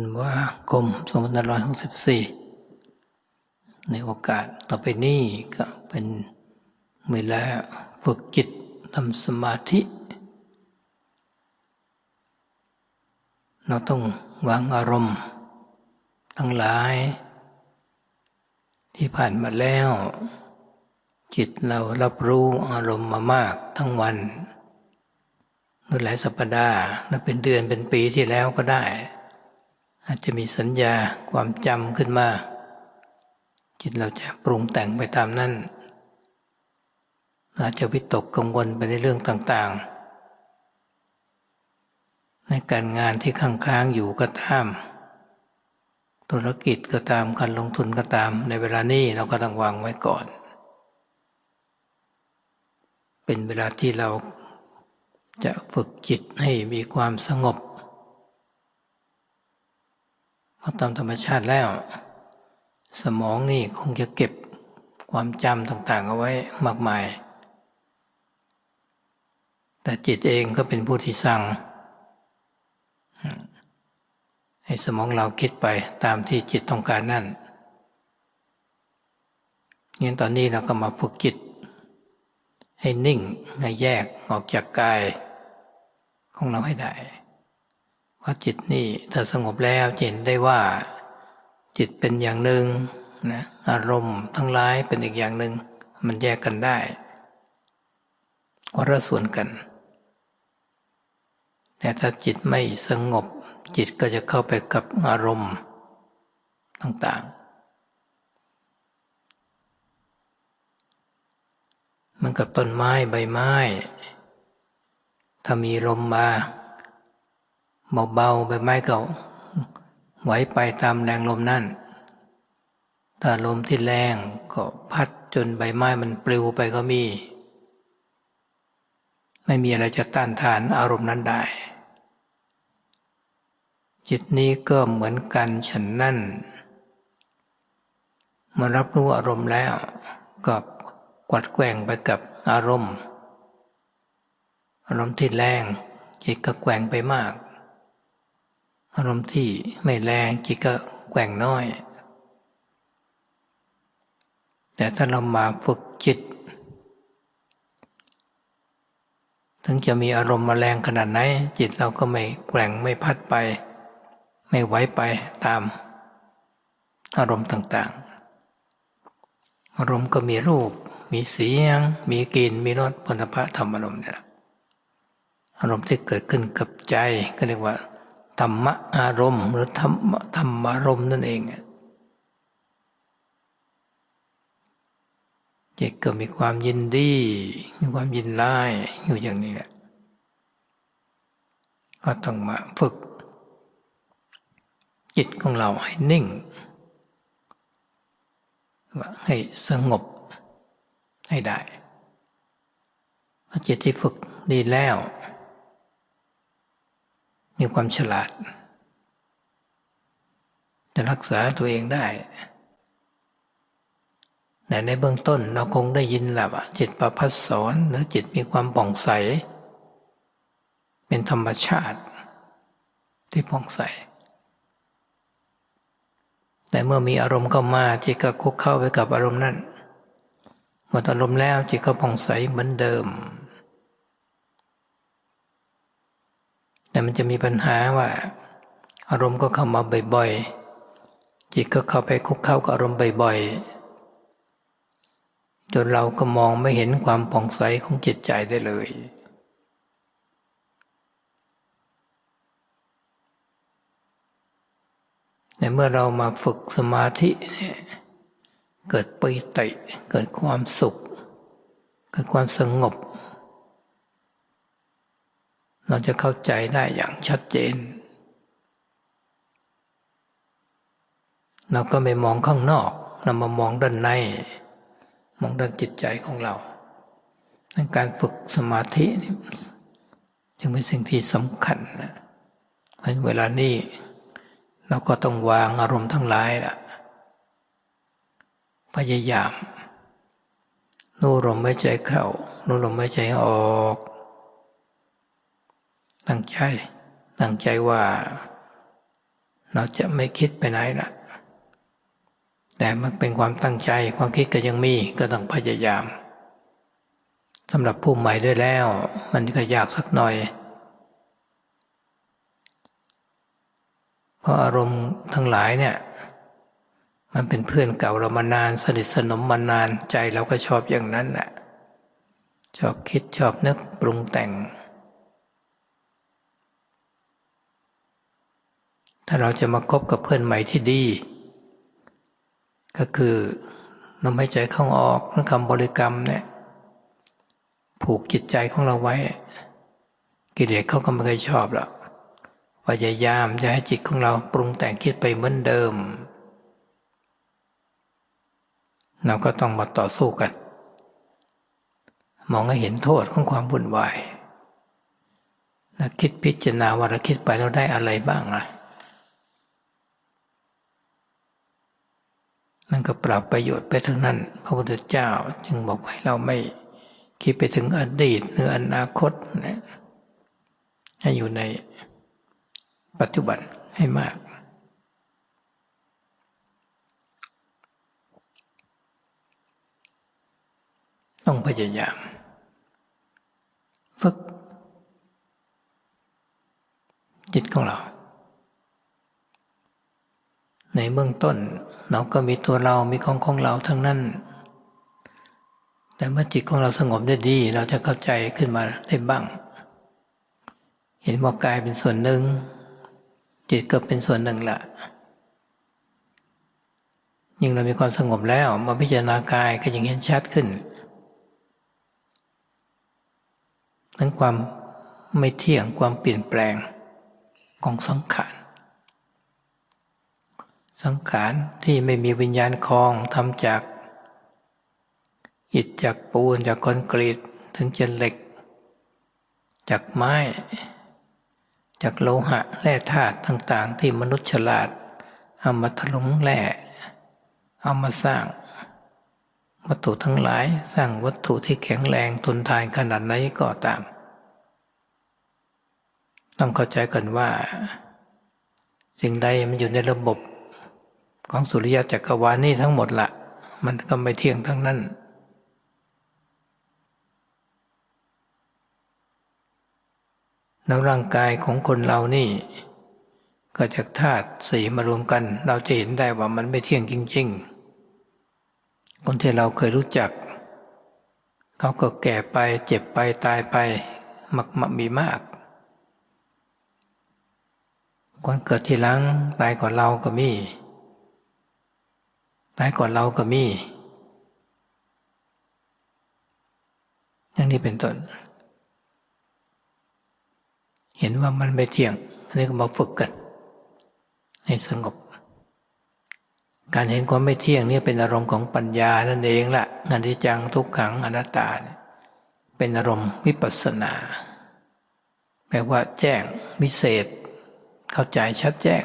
ธันวาคม2564ในโอกาสต่อไปนี้ก็เป็นเวลาฝึกจิตทำสมาธิ เราต้องวางอารมณ์ ทั้งหลาย ที่ผ่านมาแล้ว จิตเรารับรู้อารมณ์มามากทั้งวันหรือหลายสัปดาห์และเป็นเดือนเป็นปีที่แล้วก็ได้ อาจจะมีสัญญาความจำขึ้นมา จิตเราจะปรุงแต่งไปตามนั้นอาจจะวิตกกังวลไปในเรื่องต่างๆ ในการงานที่ค้างๆอยู่ก็ตามธุรกิจก็ตามการลงทุนก็ตาม ในเวลานี้เราก็ต้องวางไว้ก่อน เป็นเวลาที่เราจะฝึกจิตให้มีความสงบ เพราะตามธรรมชาติแล้ว สมองนี่คงจะเก็บความจำต่างๆเอาไว้มากมาย แต่จิตเองก็เป็นผู้ที่สั่ง ให้สมองเราคิดไปตามที่จิตต้องการนั่นงั้นตอนนี้เราก็มาฝึกจิต ให้นิ่งให้แยกออกจากกาย ของเราให้ได้ ว่าจิตนี่ถ้าสงบแล้วเห็นได้ว่า จิตเป็นอย่างหนึ่งนะอารมณ์ทั้งหลายเป็นอีกอย่างหนึ่งมันแยกกันได้ก็ระส่วนกัน แต่ถ้าจิตไม่สงบ จิตก็จะเข้าไปกับอารมณ์ต่างๆ มันกับต้นไม้ใบไม้ ถ้ามีลมมา เบาๆใบไม้ก็ไหวไปตามแรงลมนั่นถ้าลมที่แรงก็พัดจนใบไม้มันปลิวไปก็มี ไม่มีอะไรจะต้านทานอารมณ์นั้นได้ จิตนี้ก็เหมือนกันฉันนั่นเมื่อรับรู้อารมณ์แล้วก็กวัดแกว่งไปกับอารมณ์ อารมณ์ที่แรงจิตก็แกว่งไปมาก อารมณ์ที่ไม่แรงจิตก็แกว่งน้อย แต่ถ้าเรามาฝึกจิต ถึงจะมีอารมณ์มาแรงขนาดไหน จิตเราก็ไม่แกว่งไม่พัดไป ไม่ไหวไปตามอารมณ์ต่างๆ อารมณ์ก็มีรูป มีเสียง มีกลิ่น มีรสผลพะธรรมอารมณ์เนี่ยอารมณ์ที่เกิดขึ้นกับใจก็เรียกว่า ธรรมะอารมณ์ หรือธรรมธรรมารมณ์นั่นเองจิตก็มีความยินดีมีความยินไล่อยู่อย่างนี้แหละก็ต้องมาฝึก จิตของเราให้นิ่งว่าให้สงบให้ได้พอจิตที่ฝึกดีแล้ว มีความฉลาด จะรักษาตัวเองได้แต่ในเบื้องต้นเราคงได้ยินแหละว่าจิตประพัสสอนหรือจิตมีความป่องใส เป็นธรรมชาติที่ป่องใส แต่เมื่อมีอารมณ์เข้ามาจิตก็คุกเข้าไปกับอารมณ์นั้นหมดอารมณ์แล้วจิตก็ผ่องใสเหมือนเดิม แต่มันจะมีปัญหาว่า อารมณ์ก็เข้ามาบ่อยๆ จิตก็เข้าไปคุกเข้ากับอารมณ์บ่อยๆ จนเราก็มองไม่เห็นความผ่องใสของจิตใจได้เลยแต่เมื่อเรามาฝึกสมาธิเกิดปิติเกิดความสุข เกิดความสงบ เราจะเข้าใจได้อย่างชัดเจน เราก็ไม่มองข้างนอก เรามามองด้านใน มองด้านจิตใจของเราการฝึกสมาธิจึงเป็นสิ่งที่สำคัญนะเวลานี้เราก็ต้องวางอารมณ์ทั้งหลายละพยายาม นูลมไม่ใจเข้า นูลมไม่ใจออก ตั้งใจ ตั้งใจว่า เราจะไม่คิดไปไหนละแต่มันเป็นความตั้งใจความคิดก็ยังมีก็ต้องพยายามสำหรับผู้ใหม่ด้วยแล้ว มันก็ยากสักหน่อย เพราะอารมณ์ทั้งหลายเนี่ย มันเป็นเพื่อนเก่าเรามานานสนิทสนมมานานใจเราก็ชอบอย่างนั้นแหละชอบคิดชอบนึกปรุงแต่ง ถ้าเราจะมาคบกับเพื่อนใหม่ที่ดี ก็คือลมหายใจเข้าออกเรื่องคำบริกรรมเนี่ยผูกจิตใจของเราไว้ กิเลสเขาก็ไม่เคยชอบหรอกพยายามจะให้จิตของเราปรุงแต่งคิดไปเหมือนเดิม เราก็ต้องมาต่อสู้กัน มองให้เห็นโทษของความวุ่นวายและคิดพิจารณาว่าเราคิดไปเราได้อะไรบ้างล่ะ มันก็ปรับประโยชน์ไปทั้งนั้น พระพุทธเจ้าจึงบอกให้เราไม่คิดไปถึงอดีตหรืออนาคตนะให้อยู่ในปัจจุบันให้มาก ต้องพยายาม ฝึกจิตของเรา ในเบื้องต้น เราก็มีตัวเรามีของของเราทั้งนั้น แต่เมื่อจิตของเราสงบได้ดี เราจะเข้าใจขึ้นมาได้บ้าง เห็นว่ากายเป็นส่วนหนึ่ง จิตก็เป็นส่วนหนึ่งละยิ่งเรามีความสงบแล้วมาพิจารณากายก็ยิ่งเห็นชัดขึ้น ทั้งความไม่เที่ยงความเปลี่ยนแปลงของสังขาร สังขารที่ไม่มีวิญญาณคลองทำจากอิฐจากปูนจากคอนกรีตถึงจะเหล็ก จากไม้ จากโลหะแร่ธาตุต่าง ๆ ที่มนุษย์ฉลาดเอามาถลุงแร่เอามาสร้าง วัตถุทั้งหลายสร้างวัตถุที่แข็งแรงทนทานขนาดไหนก็ตาม ต้องเข้าใจกันว่าสิ่งใดมันอยู่ในระบบ ของสุริยะจักรวาลนี่ทั้งหมดละมันก็ไม่เที่ยงทั้งนั้น แล้วร่างกายของคนเรานี่ ก็จากธาตุสีมารวมกัน เราจะเห็นได้ว่ามันไม่เที่ยงจริง ๆ คนที่เราเคยรู้จัก เขาก็แก่ไปเจ็บไปตายไป มักมมีมากคนเกิดทีหลังตายก่อนเราก็มี ตายก่อนเราก็มี อย่างนี้เป็นต้น เห็นว่ามันไม่เที่ยง อันนี้ก็มาฝึกกัน ให้สงบ การเห็นความไม่เที่ยงนี่เป็นอารมณ์ของปัญญานั่นเองละอนิจจังทุกขังอนัตตา เป็นอารมณ์วิปัสสนา แปลว่าแจ้งวิเศษ เข้าใจชัดแจ้ง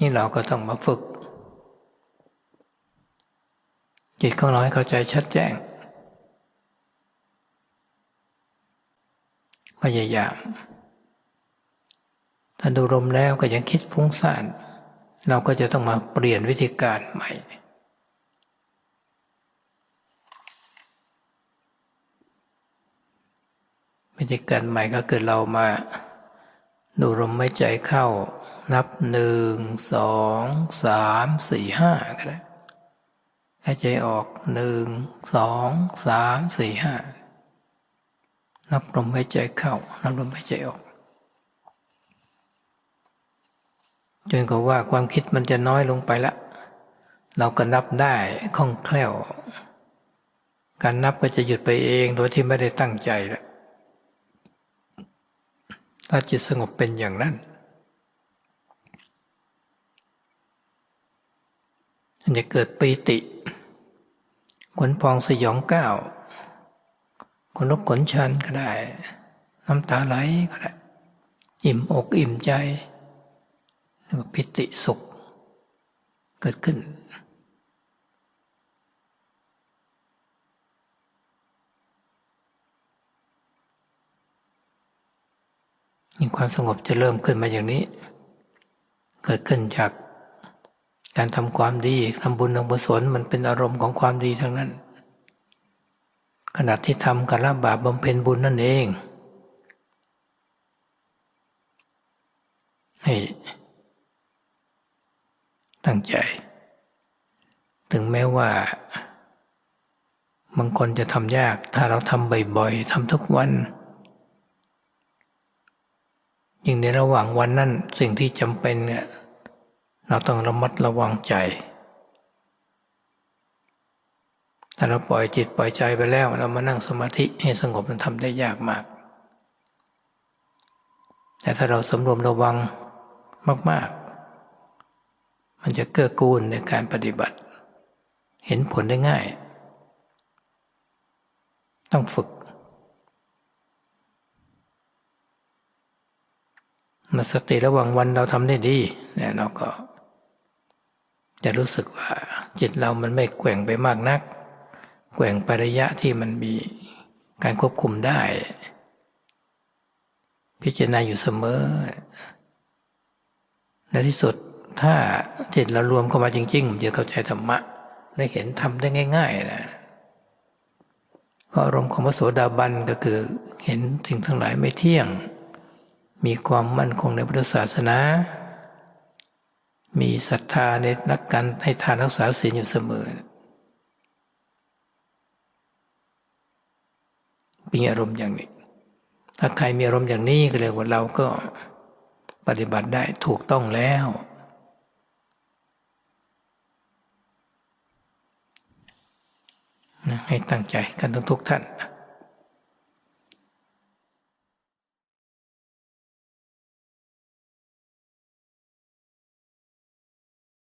นี่เราก็ต้องมาฝึก จิตของเราให้เข้าใจชัดแจ้ง พยายาม ถ้าดูลมแล้วก็ยังคิดฟุ้งซ่าน เราก็จะต้องมาเปลี่ยนวิธีการใหม่วิธีการใหม่ก็คือเรามาดูลมไม่ใจเข้า นับหนึ่งสองสามสี่ห้าก็ได้ หายใจออกหนึ่งสองสามสี่ห้านับลมหายใจเข้า นับลมหายใจออกจนกว่าความคิดมันจะน้อยลงไปละ เราก็นับได้คล่องแคล่ว การนับก็จะหยุดไปเองโดยที่ไม่ได้ตั้งใจละถ้าจิตสงบเป็นอย่างนั้นมันจะเกิดปีติ ขนพองสยองก้าวขนลุกขนชันก็ได้ น้ำตาไหลก็ได้ อิ่มอกอิ่มใจหรือปิติสุข เกิดขึ้น ความสงบจะเริ่มขึ้นมาอย่างนี้ เกิดขึ้นจาก การทำความดีทำบุญทำกุญศลมันเป็นอารมณ์ของความดีทั้งนั้น ขณะที่ทำการละบาปบำเพ็ญบุญนั่นเอง ให้ตั้งใจ ถึงแม้ว่าบางคนจะทำยาก ถ้าเราทำบ่อยๆทำทุกวันยิ่งในระหว่างวันนั้นสิ่งที่จำเป็นเนี่ย เราต้องระมัดระวังใจ ถ้าเราปล่อยจิตปล่อยใจไปแล้ว เรามานั่งสมาธิให้สงบมันทำได้ยากมาก แต่ถ้าเราสำรวมระวังมาก ๆ มันจะเกื้อกูลในการปฏิบัติ เห็นผลได้ง่าย ต้องฝึกมาสติระหว่างวันเราทำได้ดีเนี่ยเราก็ จะรู้สึกว่าจิตเรามันไม่แกว่งไปมากนัก แกว่งไประยะที่มันมีการควบคุมได้ พิจารณาอยู่เสมอ ในที่สุดถ้าจิตเรารวมเข้ามาจริงๆจะเข้าใจธรรมะได้เห็นทำได้ง่าย ๆ นะเพราะอารมณ์ของพระโสดาบันก็คือเห็นสิ่งทั้งหลายไม่เที่ยง มีความมั่นคงในพุทธศาสนา มีศรัทธาในนักการให้ทานรักษาศีลอยู่เสมอ มีอารมณ์อย่างนี้ ถ้าใครมีอารมณ์อย่างนี้ก็เรียกว่าเราก็ปฏิบัติได้ถูกต้องแล้ว ให้ตั้งใจกันทุกท่าน